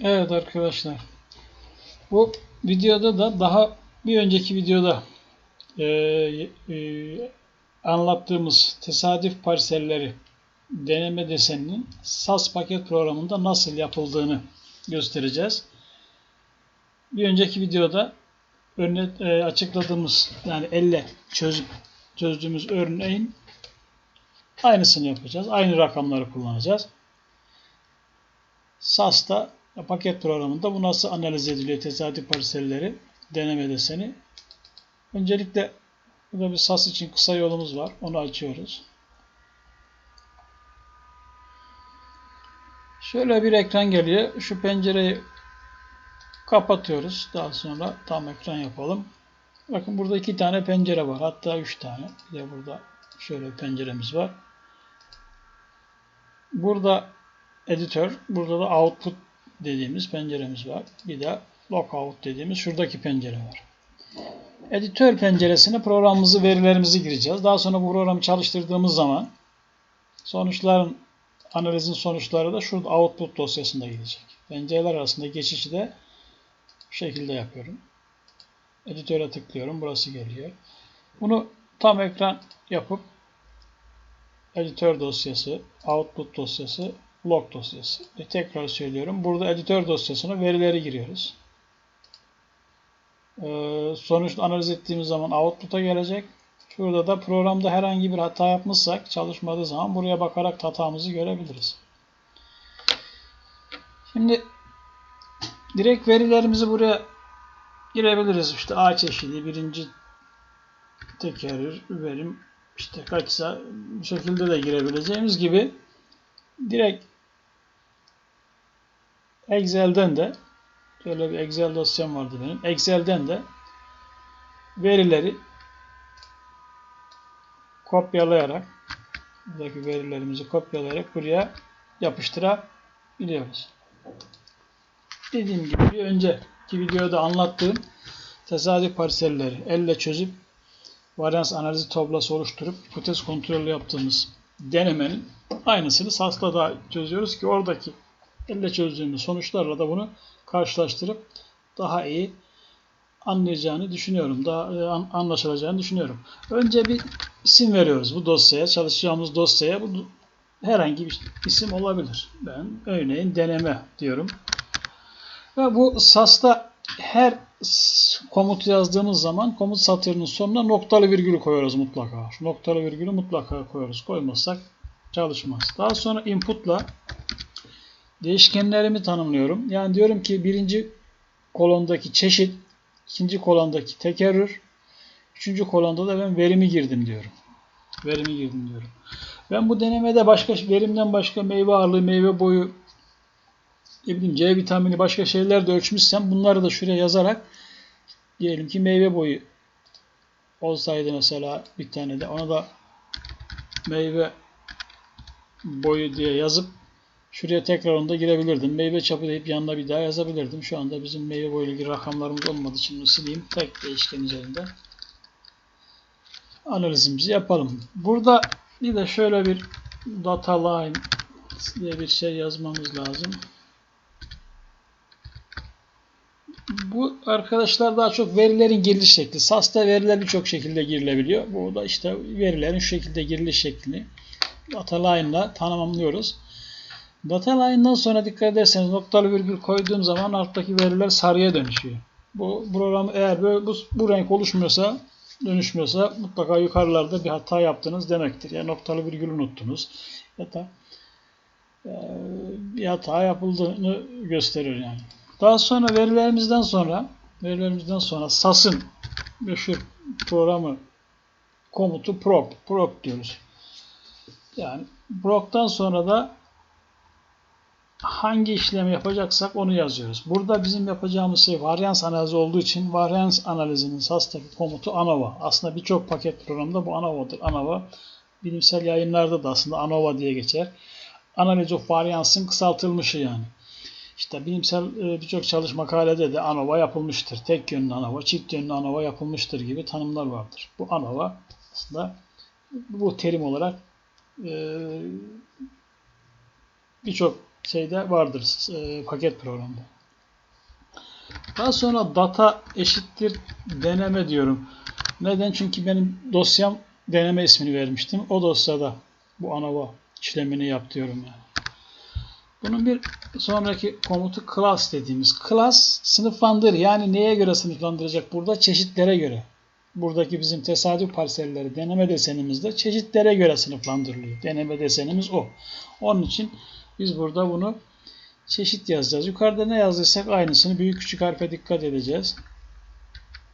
Evet arkadaşlar. Bu videoda da daha bir önceki videoda e, e, anlattığımız tesadüf parselleri deneme deseninin SAS paket programında nasıl yapıldığını göstereceğiz. Bir önceki videoda örne e, açıkladığımız yani elle çözüp çözdüğümüz örneğin aynısını yapacağız. Aynı rakamları kullanacağız. SAS'ta paket programında bu nasıl analiz ediliyor tesadüf parselleri deneme deseni. Öncelikle burada bir SAS için kısa yolumuz var. Onu açıyoruz. Şöyle bir ekran geliyor. Şu pencereyi kapatıyoruz. Daha sonra tam ekran yapalım. Bakın burada iki tane pencere var. Hatta üç tane. Bir de burada şöyle penceremiz var. Burada editör, burada da output dediğimiz penceremiz var. Bir de lookout dediğimiz şuradaki pencere var. Editör penceresine programımızı, verilerimizi gireceğiz. Daha sonra bu programı çalıştırdığımız zaman sonuçların analizin sonuçları da şurada output dosyasında gidecek. Pencereler arasında geçişi de bu şekilde yapıyorum. Editöre tıklıyorum. Burası geliyor. Bunu tam ekran yapıp editör dosyası, output dosyası, log dosyası. Ve tekrar söylüyorum. Burada editör dosyasına verileri giriyoruz. Ee, sonuç analiz ettiğimiz zaman output'a gelecek. Şurada da programda herhangi bir hata yapmışsak çalışmadığı zaman buraya bakarak hatamızı görebiliriz. Şimdi direkt verilerimizi buraya girebiliriz. İşte A çeşidi birinci tekerrür verim işte kaçsa bu şekilde de girebileceğimiz gibi direkt Excel'den de şöyle bir Excel dosyam vardı benim. Excel'den de verileri kopyalayarak buradaki verilerimizi kopyalayarak buraya yapıştırabiliyoruz. Dediğim gibi bir önceki videoda anlattığım tesadüf parselleri elle çözüp varyans analizi tablası oluşturup hipotez kontrolü yaptığımız denemenin aynısını SAS'la da çözüyoruz ki oradaki elle çözdüğümüz sonuçlarla da bunu karşılaştırıp daha iyi anlayacağını düşünüyorum. Daha e, anlaşılacağını düşünüyorum. Önce bir isim veriyoruz bu dosyaya. Çalışacağımız dosyaya bu herhangi bir isim olabilir. Ben örneğin deneme diyorum. Ve bu SAS'ta her komut yazdığımız zaman komut satırının sonuna noktalı virgülü koyuyoruz mutlaka. Şu noktalı virgülü mutlaka koyuyoruz. Koymazsak çalışmaz. Daha sonra input'la değişkenlerimi tanımlıyorum. Yani diyorum ki birinci kolondaki çeşit, ikinci kolondaki tekerrür, üçüncü kolonda da ben verimi girdim diyorum. Verimi girdim diyorum. Ben bu denemede başka verimden başka meyve ağırlığı, meyve boyu, ne bileyim C vitamini başka şeyler de ölçmüşsem bunları da şuraya yazarak diyelim ki meyve boyu olsaydı mesela bir tane de ona da meyve boyu diye yazıp şuraya tekrar onu da girebilirdim. Meyve çapı deyip yanına bir daha yazabilirdim. Şu anda bizim meyve boyu ilgili rakamlarımız olmadığı için bunu sileyim. Tek değişken üzerinde analizimizi yapalım. Burada bir de şöyle bir data line diye bir şey yazmamız lazım. Bu arkadaşlar daha çok verilerin giriliş şekli. SAS'ta veriler birçok şekilde girilebiliyor. Bu da işte verilerin şu şekilde giriliş şeklini data line ile tanımlıyoruz. Data line'dan sonra dikkat ederseniz noktalı virgül koyduğum zaman alttaki veriler sarıya dönüşüyor. Bu program eğer böyle bu, bu renk oluşmuyorsa dönüşmüyorsa mutlaka yukarılarda bir hata yaptınız demektir. Yani noktalı virgül unuttunuz. Ya da e, bir hata yapıldığını gösterir yani. Daha sonra verilerimizden sonra verilerimizden sonra SAS'ın meşhur programı komutu proc, proc diyoruz. Yani proc'tan sonra da hangi işlemi yapacaksak onu yazıyoruz. Burada bizim yapacağımız şey varyans analizi olduğu için varyans analizinin SAS'taki komutu ANOVA. Aslında birçok paket programda bu ANOVA'dır. ANOVA bilimsel yayınlarda da aslında ANOVA diye geçer. Analiz of Variance'ın kısaltılmışı yani. İşte bilimsel e, birçok çalışma makalede de ANOVA yapılmıştır. Tek yönlü ANOVA, çift yönlü ANOVA yapılmıştır gibi tanımlar vardır. Bu ANOVA aslında bu terim olarak e, birçok şeyde vardır e, paket programda. Daha sonra data eşittir deneme diyorum. Neden? Çünkü benim dosyam deneme ismini vermiştim. O dosyada bu ANOVA işlemini yap diyorum yani. Bunun bir sonraki komutu class dediğimiz. Class sınıflandır. Yani neye göre sınıflandıracak burada? Çeşitlere göre. Buradaki bizim tesadüf parselleri deneme desenimizde çeşitlere göre sınıflandırılıyor. Deneme desenimiz o. Onun için biz burada bunu çeşit yazacağız. Yukarıda ne yazdıysak aynısını büyük küçük harfe dikkat edeceğiz.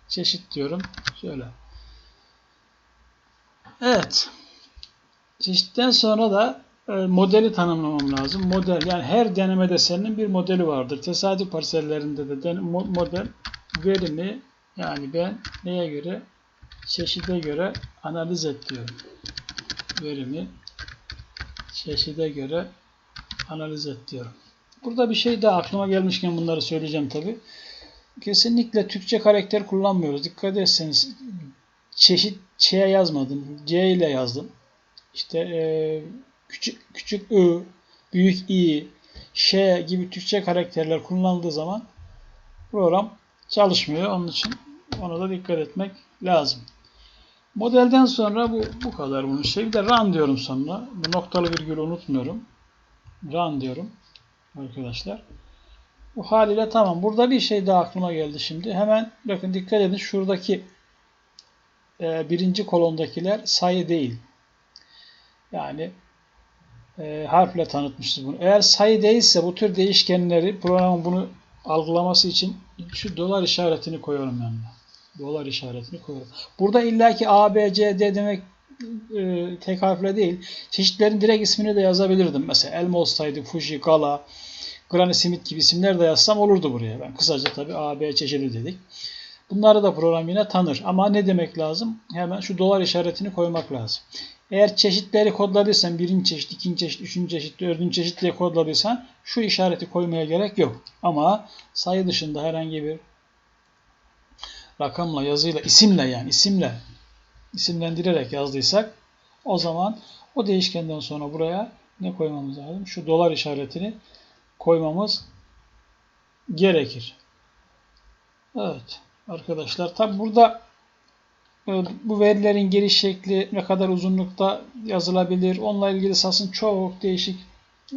Çeşit diyorum. Şöyle. Evet. Çeşitten sonra da e, modeli tanımlamam lazım. Model yani her deneme deseninin bir modeli vardır. Tesadüf parsellerinde de den, model verimi yani ben neye göre çeşide göre analiz et diyorum. Verimi çeşide göre analiz et diyorum. Burada bir şey daha aklıma gelmişken bunları söyleyeceğim tabi. Kesinlikle Türkçe karakter kullanmıyoruz. Dikkat etseniz çeşit Ç yazmadım. C ile yazdım. İşte e, küçük küçük ı, büyük i, ş gibi Türkçe karakterler kullanıldığı zaman program çalışmıyor. Onun için ona da dikkat etmek lazım. Modelden sonra bu bu kadar bunun şey. Bir de run diyorum sonra. Bu noktalı virgülü unutmuyorum. Run diyorum arkadaşlar. Bu haliyle tamam. Burada bir şey daha aklıma geldi şimdi. Hemen bakın dikkat edin. Şuradaki e, birinci kolondakiler sayı değil. Yani e, harfle tanıtmışız bunu. Eğer sayı değilse bu tür değişkenleri programın bunu algılaması için şu dolar işaretini koyuyorum yanına. Dolar işaretini koyuyorum. Burada illaki A, B, C, D demek e, tek harfle değil. Çeşitlerin direkt ismini de yazabilirdim. Mesela Elma olsaydı Fuji, Gala, Granny Smith gibi isimler de yazsam olurdu buraya. Ben kısaca tabii A, B çeşidi dedik. Bunları da program yine tanır. Ama ne demek lazım? Hemen şu dolar işaretini koymak lazım. Eğer çeşitleri kodladıysan, birinci çeşit, ikinci çeşit, üçüncü çeşit, dördüncü çeşit diye kodladıysan şu işareti koymaya gerek yok. Ama sayı dışında herhangi bir rakamla, yazıyla, isimle yani isimle isimlendirerek yazdıysak o zaman o değişkenden sonra buraya ne koymamız lazım? Şu dolar işaretini koymamız gerekir. Evet arkadaşlar tabi burada e, bu verilerin giriş şekli ne kadar uzunlukta yazılabilir onunla ilgili SAS'ın çok değişik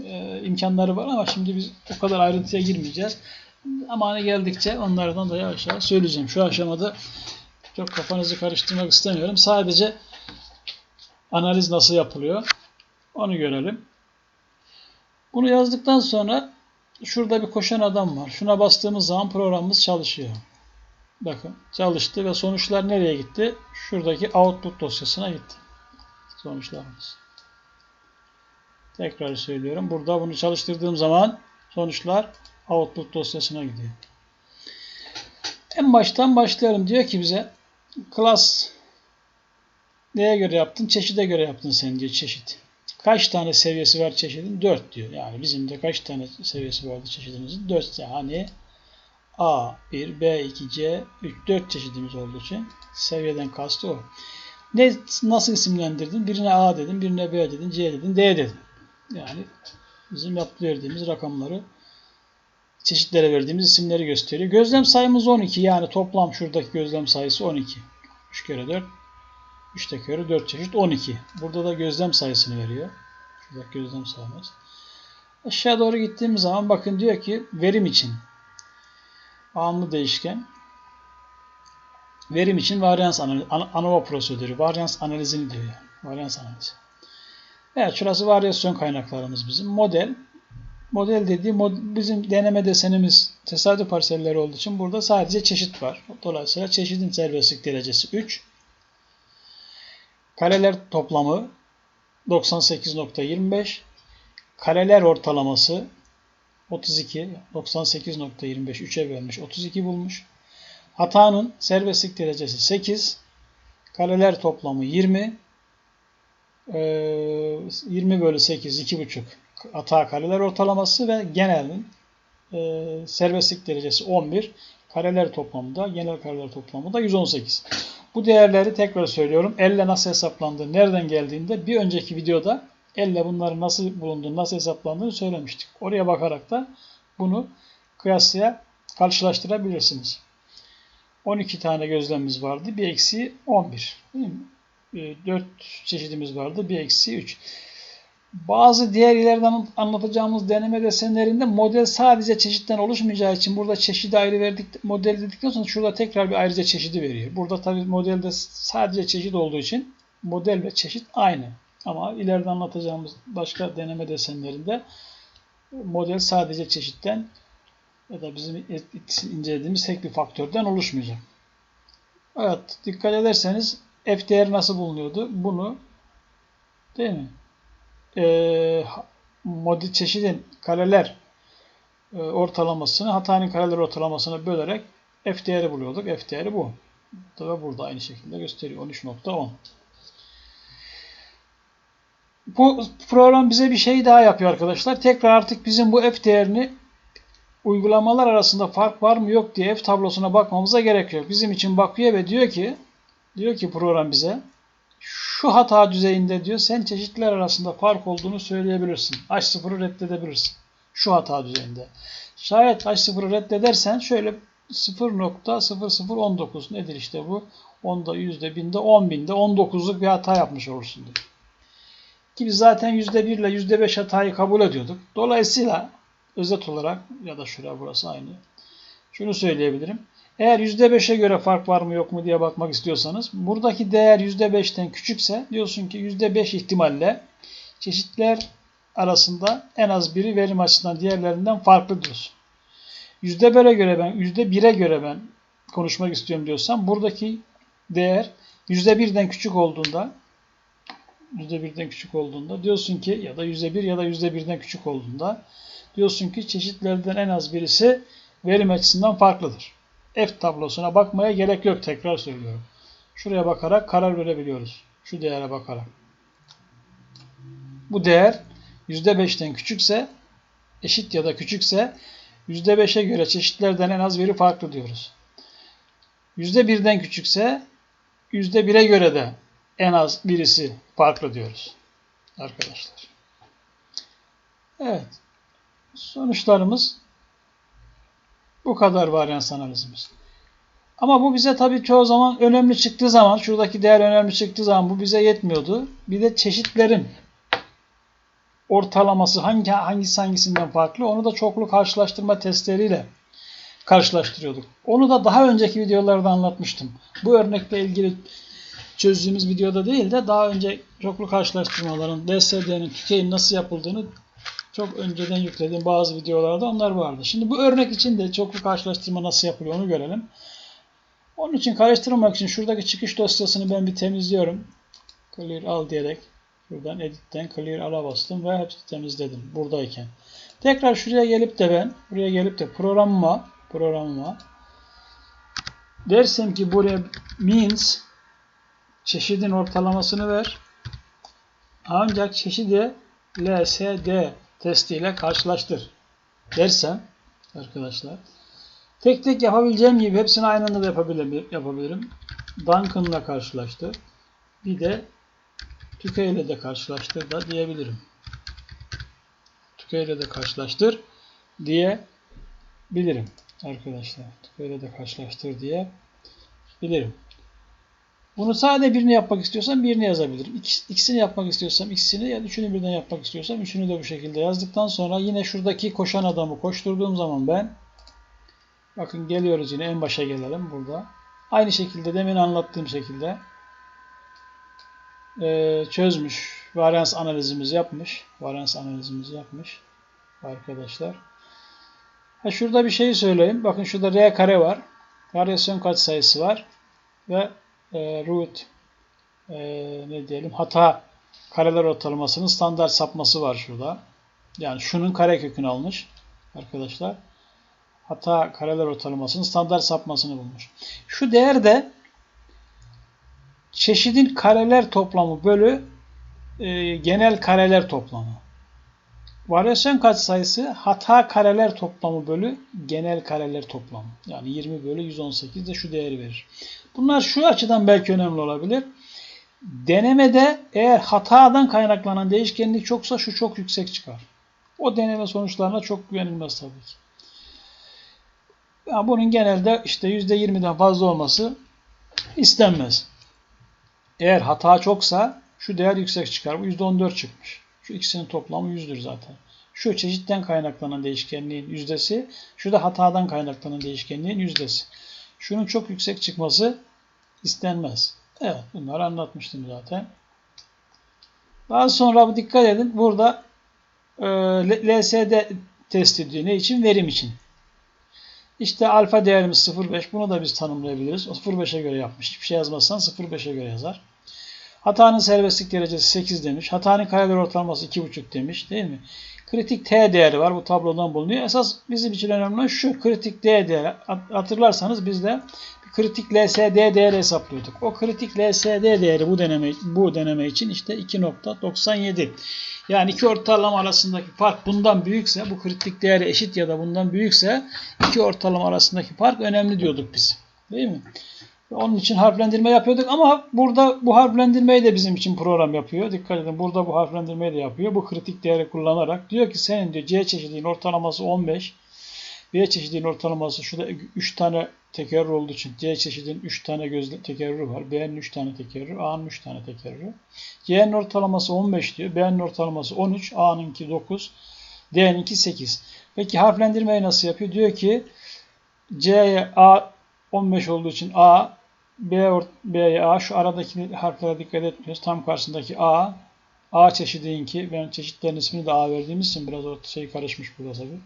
e, imkanları var ama şimdi biz o kadar ayrıntıya girmeyeceğiz. Ama hani geldikçe onlardan da yavaş yavaş söyleyeceğim. Şu aşamada çok kafanızı karıştırmak istemiyorum. Sadece analiz nasıl yapılıyor onu görelim. Bunu yazdıktan sonra şurada bir koşan adam var. Şuna bastığımız zaman programımız çalışıyor. Bakın çalıştı ve sonuçlar nereye gitti? Şuradaki output dosyasına gitti. Sonuçlarımız. Tekrar söylüyorum. Burada bunu çalıştırdığım zaman sonuçlar output dosyasına gidiyor. En baştan başlayalım. Diyor ki bize class neye göre yaptın? Çeşide göre yaptın sen diyor çeşit. Kaç tane seviyesi var çeşidin? 4 diyor. Yani bizim de kaç tane seviyesi vardı çeşidimizin? 4 yani A, 1, B, 2, C, 3, 4 çeşidimiz olduğu için seviyeden kastı o. Ne, nasıl isimlendirdin? Birine A dedin, birine B dedin, C dedin, D dedin. Yani bizim yapı verdiğimiz rakamları çeşitlere verdiğimiz isimleri gösteriyor. Gözlem sayımız 12 yani toplam şuradaki gözlem sayısı 12. 3 kere 4 3 kere 4 çeşit 12. Burada da gözlem sayısını veriyor. Şuradaki gözlem sayımız. Aşağı doğru gittiğimiz zaman bakın diyor ki verim için anlı değişken verim için varyans analizi, ANOVA prosedürü, varyans analizini diyor. Varyans analizi. Evet şurası varyasyon kaynaklarımız bizim. Model model dediği bizim deneme desenimiz tesadüf parselleri olduğu için burada sadece çeşit var. Dolayısıyla çeşidin serbestlik derecesi 3. Kareler toplamı 98.25. Kareler ortalaması 32. 98.25 3'e bölmüş. 32 bulmuş. Hatanın serbestlik derecesi 8. Kareler toplamı 20. 20 bölü 8 2,5 hata kareler ortalaması ve genelin e, serbestlik derecesi 11. Kareler toplamı da genel kareler toplamı da 118. Bu değerleri tekrar söylüyorum. Elle nasıl hesaplandığı, nereden geldiğinde bir önceki videoda Elle bunların nasıl bulunduğunu, nasıl hesaplandığını söylemiştik. Oraya bakarak da bunu kıyaslaya karşılaştırabilirsiniz. 12 tane gözlemimiz vardı. Bir eksiği 11. Değil mi? 4 çeşidimiz vardı. Bir eksiği 3. Bazı diğer ileriden anlatacağımız deneme desenlerinde model sadece çeşitten oluşmayacağı için burada çeşidi ayrı verdik model dedikten sonra şurada tekrar bir ayrıca çeşidi veriyor. Burada tabi modelde sadece çeşit olduğu için model ve çeşit aynı. Ama ileride anlatacağımız başka deneme desenlerinde model sadece çeşitten ya da bizim incelediğimiz tek bir faktörden oluşmayacak. Evet, dikkat ederseniz f değer nasıl bulunuyordu? Bunu değil mi? Ee, model çeşidin kareler e, ortalamasını hatanın kareler ortalamasına bölerek f değeri buluyorduk. F değeri bu. Ve burada aynı şekilde gösteriyor. 13.10 Bu program bize bir şey daha yapıyor arkadaşlar. Tekrar artık bizim bu f değerini uygulamalar arasında fark var mı yok diye f tablosuna bakmamıza gerek yok. Bizim için bakıyor ve diyor ki diyor ki program bize şu hata düzeyinde diyor sen çeşitler arasında fark olduğunu söyleyebilirsin. H0'ı reddedebilirsin. Şu hata düzeyinde. Şayet H0'ı reddedersen şöyle 0.0019 nedir işte bu? Onda, yüzde, binde, on binde, 19'luk bir hata yapmış olursun diyor. Ki biz zaten yüzde bir ile yüzde beş hatayı kabul ediyorduk. Dolayısıyla özet olarak ya da şuraya burası aynı. Şunu söyleyebilirim. Eğer %5'e göre fark var mı yok mu diye bakmak istiyorsanız buradaki değer %5'ten küçükse diyorsun ki %5 ihtimalle çeşitler arasında en az biri verim açısından diğerlerinden farklı diyorsun. %1'e göre ben %1'e göre ben konuşmak istiyorum diyorsam buradaki değer %1'den küçük olduğunda %1'den küçük olduğunda diyorsun ki ya da %1 ya da %1'den küçük olduğunda diyorsun ki çeşitlerden en az birisi verim açısından farklıdır. F tablosuna bakmaya gerek yok tekrar söylüyorum. Şuraya bakarak karar verebiliyoruz. Şu değere bakarak. Bu değer %5'ten küçükse eşit ya da küçükse %5'e göre çeşitlerden en az biri farklı diyoruz. %1'den küçükse %1'e göre de en az birisi farklı diyoruz. Arkadaşlar. Evet. Sonuçlarımız bu kadar varyans analizimiz. Ama bu bize tabii çoğu zaman önemli çıktığı zaman, şuradaki değer önemli çıktığı zaman bu bize yetmiyordu. Bir de çeşitlerin ortalaması hangi hangisi hangisinden farklı onu da çoklu karşılaştırma testleriyle karşılaştırıyorduk. Onu da daha önceki videolarda anlatmıştım. Bu örnekle ilgili çözdüğümüz videoda değil de daha önce çoklu karşılaştırmaların, DSD'nin, TÜKE'nin nasıl yapıldığını çok önceden yüklediğim bazı videolarda onlar vardı. Şimdi bu örnek için de çoklu karşılaştırma nasıl yapılıyor onu görelim. Onun için karıştırmamak için şuradaki çıkış dosyasını ben bir temizliyorum. Clear al diyerek buradan editten clear al'a bastım ve hepsini temizledim buradayken. Tekrar şuraya gelip de ben buraya gelip de programıma programıma dersem ki buraya means çeşidin ortalamasını ver. Ancak çeşidi LSD testiyle karşılaştır dersem arkadaşlar tek tek yapabileceğim gibi hepsini aynı anda da yapabilirim. Duncan'la karşılaştır. Bir de Tüke ile de karşılaştır da diyebilirim. Tüke ile de karşılaştır diyebilirim arkadaşlar. Tüke ile de karşılaştır diye bilirim. Bunu sadece birini yapmak istiyorsam birini yazabilirim. İkisini yapmak istiyorsam ikisini ya üçünü birden yapmak istiyorsam üçünü de bu şekilde yazdıktan sonra yine şuradaki koşan adamı koşturduğum zaman ben bakın geliyoruz yine en başa gelelim burada. Aynı şekilde demin anlattığım şekilde e, çözmüş. Varyans analizimizi yapmış. Varyans analizimizi yapmış arkadaşlar. Ha şurada bir şey söyleyeyim. Bakın şurada R kare var. Varyasyon katsayısı var. Ve e, root e, ne diyelim hata kareler ortalamasının standart sapması var şurada. Yani şunun kare kökünü almış arkadaşlar. Hata kareler ortalamasının standart sapmasını bulmuş. Şu değer de çeşidin kareler toplamı bölü e, genel kareler toplamı. Varyasyon katsayısı hata kareler toplamı bölü genel kareler toplamı. Yani 20 bölü 118 de şu değeri verir. Bunlar şu açıdan belki önemli olabilir. Denemede eğer hatadan kaynaklanan değişkenlik çoksa şu çok yüksek çıkar. O deneme sonuçlarına çok güvenilmez tabii ki. Yani bunun genelde işte %20'den fazla olması istenmez. Eğer hata çoksa şu değer yüksek çıkar. Bu %14 çıkmış. Şu ikisinin toplamı 100'dür zaten. Şu çeşitten kaynaklanan değişkenliğin yüzdesi, şu da hatadan kaynaklanan değişkenliğin yüzdesi. Şunun çok yüksek çıkması istenmez. Evet, bunları anlatmıştım zaten. Daha sonra dikkat edin. Burada e, LSD testi diyor. Ne için? Verim için. İşte alfa değerimiz 0.5. Bunu da biz tanımlayabiliriz. O 0.5'e göre yapmış. Hiçbir şey yazmazsan 0.5'e göre yazar. Hatanın serbestlik derecesi 8 demiş. Hatanın kareler ortalaması 2.5 demiş. Değil mi? Kritik T değeri var. Bu tablodan bulunuyor. Esas bizim için önemli olan şu. Kritik D değeri. Hatırlarsanız biz de kritik LSD değeri hesaplıyorduk. O kritik LSD değeri bu deneme bu deneme için işte 2.97. Yani iki ortalama arasındaki fark bundan büyükse, bu kritik değeri eşit ya da bundan büyükse iki ortalama arasındaki fark önemli diyorduk biz. Değil mi? Onun için harflendirme yapıyorduk ama burada bu harflendirmeyi de bizim için program yapıyor. Dikkat edin burada bu harflendirmeyi de yapıyor. Bu kritik değeri kullanarak diyor ki senin diyor C çeşidinin ortalaması 15. B çeşidinin ortalaması şurada 3 tane tekerrür olduğu için C çeşidinin 3 tane gözle tekerrürü var. B'nin 3 tane tekerrürü, A'nın 3 tane tekerrürü. C'nin ortalaması 15 diyor. B'nin ortalaması 13, A'nınki 9, D'ninki 8. Peki harflendirmeyi nasıl yapıyor? Diyor ki C'ye A 15 olduğu için A, B, B'ye A. Şu aradaki harflere dikkat etmiyoruz. Tam karşısındaki A. A çeşidinki. Ben çeşitlerin ismini de A verdiğimiz için biraz o şey karışmış burada tabii.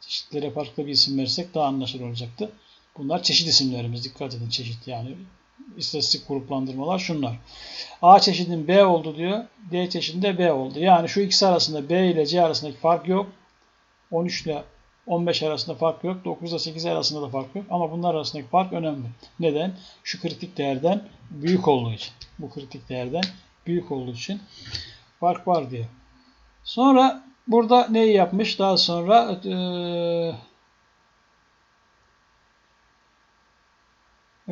Çeşitlere farklı bir isim versek daha anlaşılır olacaktı. Bunlar çeşit isimlerimiz. Dikkat edin çeşit yani. İstatistik gruplandırmalar şunlar. A çeşidinin B oldu diyor. D çeşidinde B oldu. Yani şu ikisi arasında B ile C arasındaki fark yok. 13 ile 15 arasında fark yok. 9 ile 8 arasında da fark yok. Ama bunlar arasındaki fark önemli. Neden? Şu kritik değerden büyük olduğu için. Bu kritik değerden büyük olduğu için fark var diye. Sonra burada neyi yapmış? Daha sonra ee,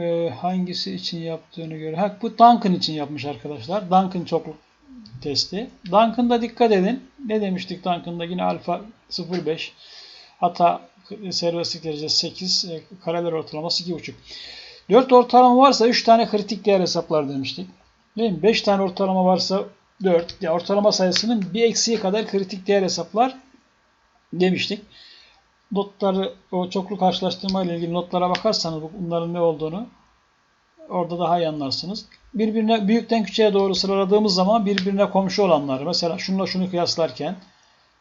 e, hangisi için yaptığını göre. Ha, bu Duncan için yapmış arkadaşlar. Duncan çokluk testi. Duncan'da dikkat edin. Ne demiştik Duncan'da? Yine alfa 0.5. Hata serbestlik derecesi 8. E, kareler ortalaması 2.5. 4 ortalama varsa 3 tane kritik değer hesaplar demiştik. Değil mi? 5 tane ortalama varsa 4. Yani ortalama sayısının bir eksiği kadar kritik değer hesaplar demiştik. Notları, o çoklu karşılaştırma ile ilgili notlara bakarsanız bunların ne olduğunu orada daha iyi anlarsınız. Birbirine büyükten küçüğe doğru sıraladığımız zaman birbirine komşu olanlar. Mesela şununla şunu kıyaslarken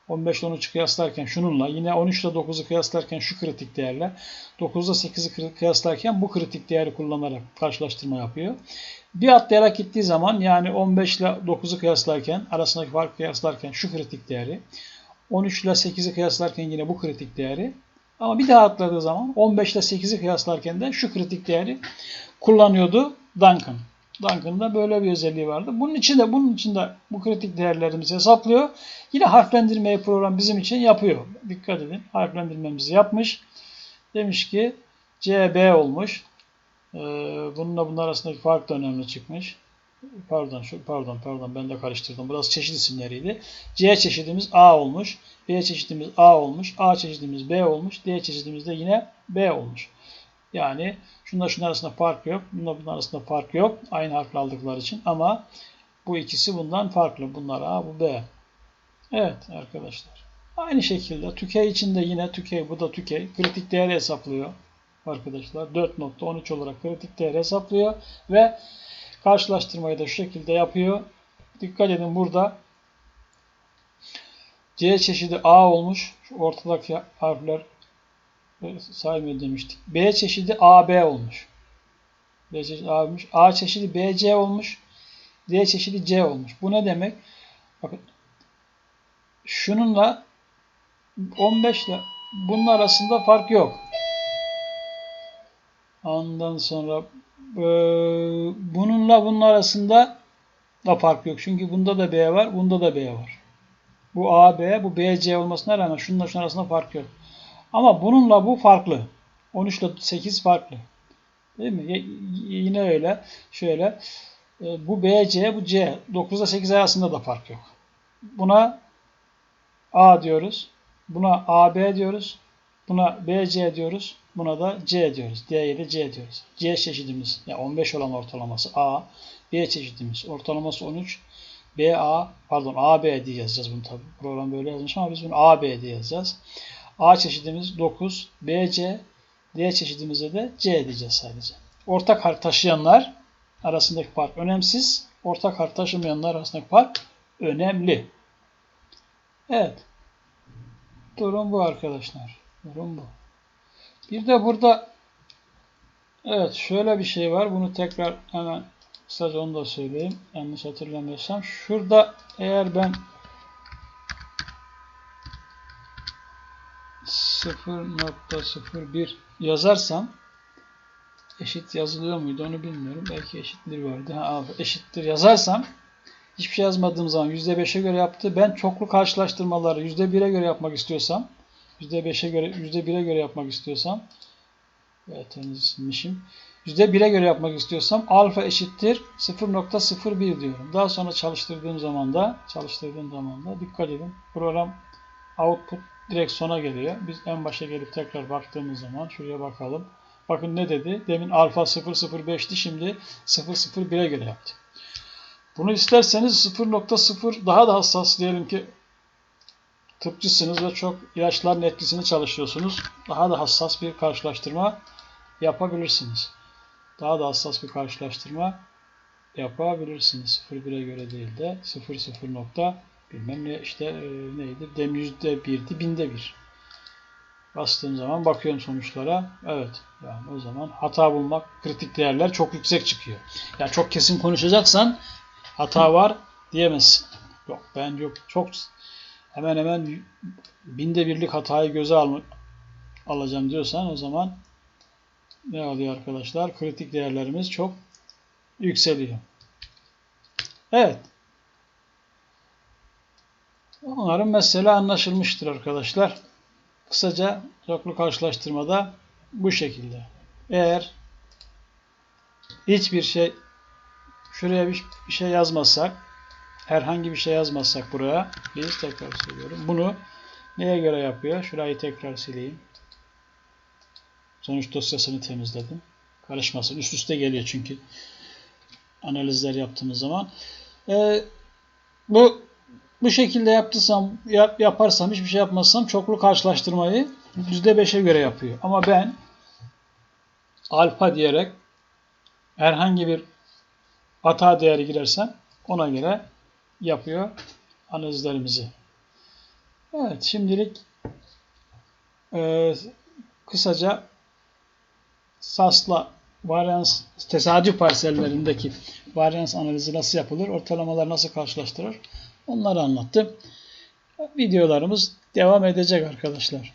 15 ile 13'ü kıyaslarken şununla yine 13 ile 9'u kıyaslarken şu kritik değerle 9 ile 8'i kıyaslarken bu kritik değeri kullanarak karşılaştırma yapıyor. Bir atlayarak gittiği zaman yani 15 ile 9'u kıyaslarken arasındaki farkı kıyaslarken şu kritik değeri 13 ile 8'i kıyaslarken yine bu kritik değeri ama bir daha atladığı zaman 15 ile 8'i kıyaslarken de şu kritik değeri kullanıyordu Duncan. Duncan'da böyle bir özelliği vardı. Bunun için de bunun için de bu kritik değerlerimizi hesaplıyor. Yine harflendirmeyi program bizim için yapıyor. Dikkat edin. Harflendirmemizi yapmış. Demiş ki CB olmuş. Ee, bununla bunun arasındaki fark da önemli çıkmış. Pardon, şu pardon, pardon ben de karıştırdım. Burası çeşit isimleriydi. C çeşidimiz A olmuş. B çeşidimiz A olmuş. A çeşidimiz B olmuş. D çeşidimiz de yine B olmuş. Yani şunlar şunun arasında fark yok. Bunlar bunun arasında fark yok. Aynı harfle aldıkları için ama bu ikisi bundan farklı. Bunlar A, bu B. Evet arkadaşlar. Aynı şekilde tükey içinde yine tükey, bu da tükey. Kritik değer hesaplıyor arkadaşlar. 4.13 olarak kritik değer hesaplıyor ve karşılaştırmayı da şu şekilde yapıyor. Dikkat edin burada C çeşidi A olmuş. Şu ortadaki harfler saymıyor demiştik. B çeşidi AB olmuş. B çeşidi A olmuş. A çeşidi BC olmuş. D çeşidi C olmuş. Bu ne demek? Bakın şununla 15 ile bunun arasında fark yok. Ondan sonra e, bununla bunun arasında da fark yok. Çünkü bunda da B var, bunda da B var. Bu AB, bu BC olmasına rağmen şununla şunun arasında fark yok. Ama bununla bu farklı. 13 ile 8 farklı. Değil mi? Yine öyle. Şöyle. E, bu B, C, bu C. 9 ile 8 arasında da fark yok. Buna A diyoruz. Buna AB diyoruz. Buna BC diyoruz. Buna da C diyoruz. D'ye de C diyoruz. C çeşidimiz yani 15 olan ortalaması A. B çeşidimiz ortalaması 13. BA pardon AB diye yazacağız bunu tabi. Program böyle yazmış ama biz bunu AB diye yazacağız. A çeşidimiz 9. BC D çeşidimize de C diyeceğiz sadece. Ortak harf taşıyanlar arasındaki fark önemsiz. Ortak harf taşımayanlar arasındaki fark önemli. Evet. Durum bu arkadaşlar. Durum bu. Bir de burada evet şöyle bir şey var. Bunu tekrar hemen kısaca onu da söyleyeyim. Yanlış hatırlamıyorsam. Şurada eğer ben 0.01 yazarsam eşit yazılıyor muydu onu bilmiyorum. Belki eşittir vardı. Ha, eşittir yazarsam hiçbir şey yazmadığım zaman %5'e göre yaptı. Ben çoklu karşılaştırmaları %1'e göre yapmak istiyorsam %5'e göre %1'e göre yapmak istiyorsam evet henüz silmişim. %1'e göre yapmak istiyorsam alfa eşittir 0.01 diyorum. Daha sonra çalıştırdığım zaman da çalıştırdığım zaman da dikkat edin. Program output direkt sona geliyor. Biz en başa gelip tekrar baktığımız zaman şuraya bakalım. Bakın ne dedi? Demin alfa 0.05'ti şimdi 0.01'e göre yaptı. Bunu isterseniz 0.0 daha da hassas diyelim ki tıpçısınız ve çok ilaçların etkisini çalışıyorsunuz. Daha da hassas bir karşılaştırma yapabilirsiniz. Daha da hassas bir karşılaştırma yapabilirsiniz. 0.1'e göre değil de 0.0 nokta bilmem ne işte e, neydi? Dem yüzde birdi, binde bir. Bastığım zaman bakıyorum sonuçlara. Evet. Yani o zaman hata bulmak, kritik değerler çok yüksek çıkıyor. Yani çok kesin konuşacaksan hata var diyemezsin. Yok ben yok çok hemen hemen binde birlik hatayı göze al, alacağım diyorsan o zaman ne oluyor arkadaşlar? Kritik değerlerimiz çok yükseliyor. Evet. Umarım mesele anlaşılmıştır arkadaşlar. Kısaca çoklu karşılaştırmada bu şekilde. Eğer hiçbir şey şuraya bir, şey yazmazsak herhangi bir şey yazmazsak buraya biz tekrar söylüyorum. Bunu neye göre yapıyor? Şurayı tekrar sileyim. Sonuç dosyasını temizledim. Karışmasın. Üst üste geliyor çünkü analizler yaptığımız zaman. Ee, bu bu şekilde yaptıysam, yap, yaparsam, hiçbir şey yapmazsam çoklu karşılaştırmayı %5'e göre yapıyor. Ama ben alfa diyerek herhangi bir hata değeri girersem ona göre yapıyor analizlerimizi. Evet şimdilik e, kısaca SAS'la varyans tesadüf parsellerindeki varyans analizi nasıl yapılır, ortalamalar nasıl karşılaştırır onları anlattım. Videolarımız devam edecek arkadaşlar.